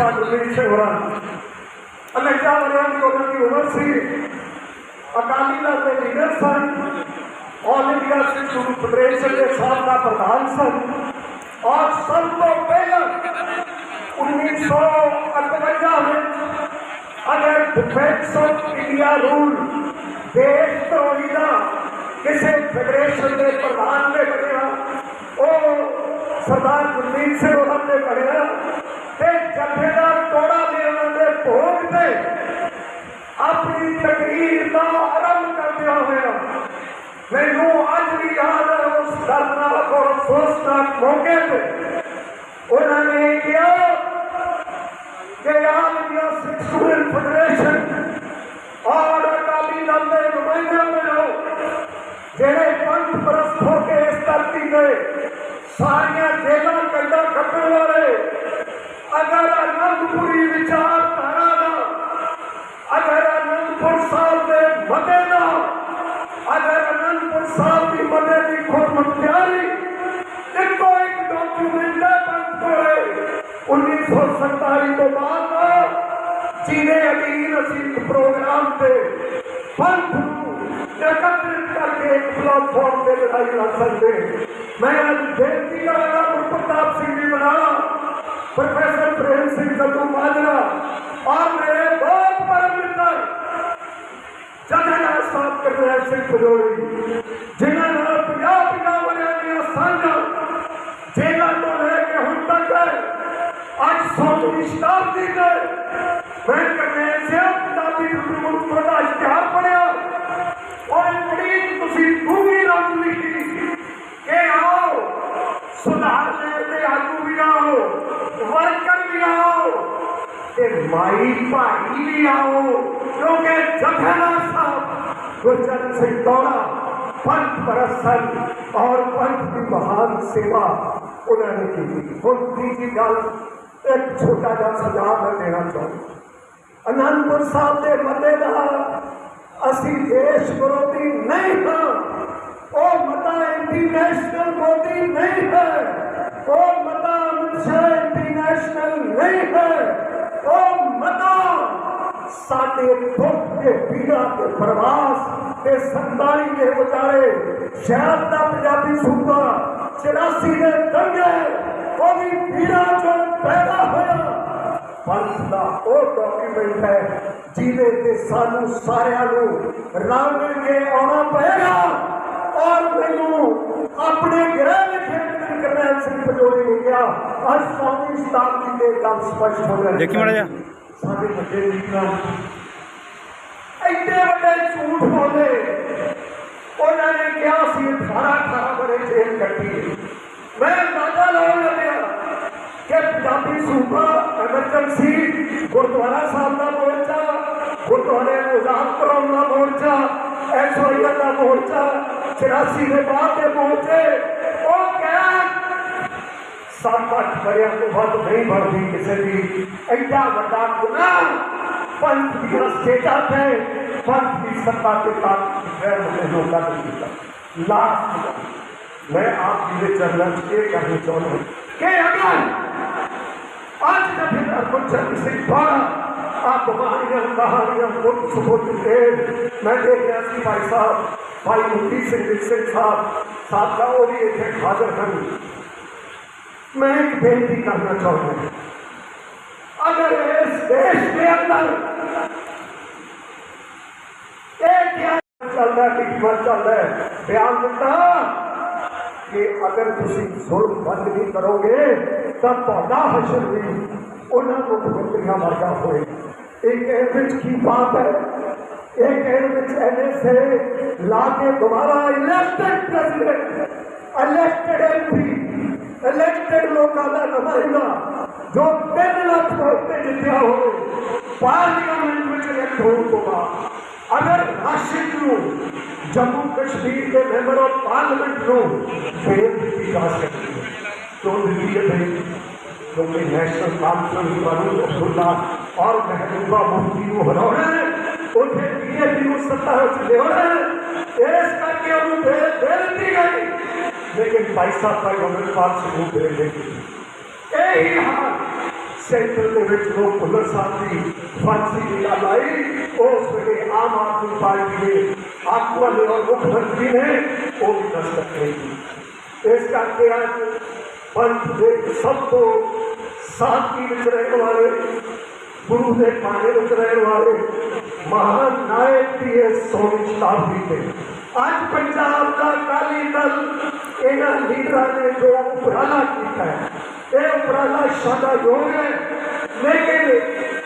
تعلق سے ہو رہا ہے۔ اللہ کیا بریان کو کی عمر سے اکالی دل کے لیڈر سن آل انڈیا سے شروع فیڈریشن کے ساتھ کا پردھان سن۔ اور سب کو پہلے انیس سو اٹوجا میں اگر ڈیفینس آف انڈیا رول دیش تو ہینا کسی فیڈریشن کے پردھان نے بنے اور سردار گلدیپ سنگھ نے تقریر کا عرم کرتے ہوئے مینو اج بھی یاد ہے اس دردناک اور افسوسناک موقع پہ انہوں نے کیا کہ یاد کیا سکھ فیڈریشن اور اکالی دل کے میں ہو جہے پنتھ پرست ہو کے اس دھرتی گئے ساریا جیلوں کنڈا کھپن والے، اگر انند پوری وچار انیس سو ستاری تو بعد جینے علی نصیب پروگرام سے پنتھ کر کے ایک فارم پہ لڑائی لڑ سکتے میں آج سنگھ جی بنا پروفیسر پریم سنگھ ماجرا اور میرے بہت بڑے صاحب سنگھ پجوڑی جنہیں আজ সৌশতাব্দীতে ویلکمیزیم کتابی تکرمون اتھوڑا اشتہار پڑیا اور ان پڑی تسی دومی رات لکھی کہ آؤ صدہار لیتے حقو بھی آؤ، ورکر بھی آؤ، کہ مائی پاہی بھی آؤ۔ کیونکہ جبھنا صاحب گجر سے دوڑا۔ پنت پرسن اور پنت کی بہان سیوا، انہوں نے کی۔ ہن تیجی گل۔ ایک چھوٹا جا سجاؤ میں دینا چاہوں آنند پور صاحب کے مدے کا اسی دیش بروتی نہیں ہاں وہ متا انٹرنیشنل بروتی نہیں تھا وہ مطا امت شاہ نہیں تھا وہ مطا ساڈے دکھ کے پیڑا کے پرواز کے سنداری کے بچارے شہر کا پنجابی صوبہ چوراسی نے دنگے وہ بھی پیڑا چ ਪੈਦਾ ਹੋਇਆ। ਪੰਥ ਦਾ ਉਹ ਡਾਕੂਮੈਂਟ ਹੈ ਜਿਹਦੇ ਤੇ ਸਾਨੂੰ ਸਾਰਿਆਂ ਨੂੰ ਰੰਗ ਕੇ ਆਉਣਾ ਪਏਗਾ। ਔਰ ਮੈਨੂੰ ਆਪਣੇ ਗ੍ਰਹਿ ਵਿਖੇ ਕਰਨੈਲ ਸਿੰਘ ਪਜੋਰੀ ਨੇ ਕਿਹਾ ਅੱਜ ਸੌਵੀਂ ਸ਼ਤਾਬਦੀ ਦੇ ਗੱਲ ਸਪਸ਼ਟ ਹੋ ਰਹੀ ਦੇਖੀ ਮਾੜਾ ਜਿਹਾ। ਸਾਡੇ ਵੱਡੇ ਲੀਡਰਾਂ ਐਡੇ ਵੱਡੇ ਝੂਠ ਬੋਲੇ। ਉਹਨਾਂ ਨੇ ਕਿਹਾ ਸੀ 18 18 ਬੜੇ ਜੇਲ੍ਹ ਕੱਟੀ ਮੈਂ ਅੰਦਾਜ਼ਾ ਲਾਉਣ کہ پنجابی صوبہ ایمرجنسی گردوارا صاحب کا مورچہ گردوارے آزاد کراؤ کا مورچہ ایسوئیت کا مورچہ چوراسی کے بعد کے مورچے۔ وہ قید سات اٹھ بڑے تو بہت نہیں بڑھتی کسی بھی۔ ایڈا وا گنا پنچ دیا اسٹیٹا پہ پنچ کی ستا کے ساتھ غیر لوگوں کا نہیں ملا لاسٹ میں آپ کے لیے چرنل یہ کہنا چاہوں کہ اگر آج جب ہمارا گلشن سے بارا آپ کہانیاں کہانیاں خود ہو چکے میں دیکھ رہا کہ بھائی صاحب بھائی مفتی سنگھ دکشت صاحب صاحب کا اور یہ تھے خاضر ہیں میں ایک بینٹی کرنا چاہتا ہوں۔ اگر اس دیش کے اندر ایک یا رہا ہے کہ چل رہا ہے، بیان دلتا ہے کہ اگر کسی ظلم بند نہیں کرو گے، تب تا حشر بھی انہوں کو بھگتنا واقع ہوئے ایک ایوریج کی بات ہے، ایک ایوریج ایلے سے لا کے دوبارہ elected president elected M P elected لوگوں کا نمائندہ، جو تین لاکھ روپے جتیا ہوئے، پارلیمنٹ میں الیکٹ ہو تو اگر عاشق نو جموں کشمیر کے ممبر اور پارلمنٹ نو پھر کی جا سکتی ہے، تو ضروریت ہے جو کہ نیشنل کانفرنس قانون عبداللہ اور محبوبہ مفتی ہو رہے ہیں انہیں بی جے پی ستا چلے ہو رہے ہیں اس کر کے انہوں پھر پھیل دی گئی۔ لیکن بائیس سال انہوں نے پال سے وہ پھیل دے اے ہی ہاں سینٹر کے رکھ لو پلر صاحب کی پھانسی نکال آئی اور کے عام آدمی پارٹی کے آپ والے اور مکھ منتری نے وہ بھی کر سکتے ہیں اس کا کیا پنچ دیکھ سب کو ساتھ کی بچ رہنے والے، گرو نے پانے بچ رہنے والے، مہان نائک بھی ہے سونی شتاب بھی تھے آج پنجاب کا کالی دل اینا لیڈر نے جو اپرالا کیتا ہے۔ اے اپرانہ شادہ جو ہے لیکن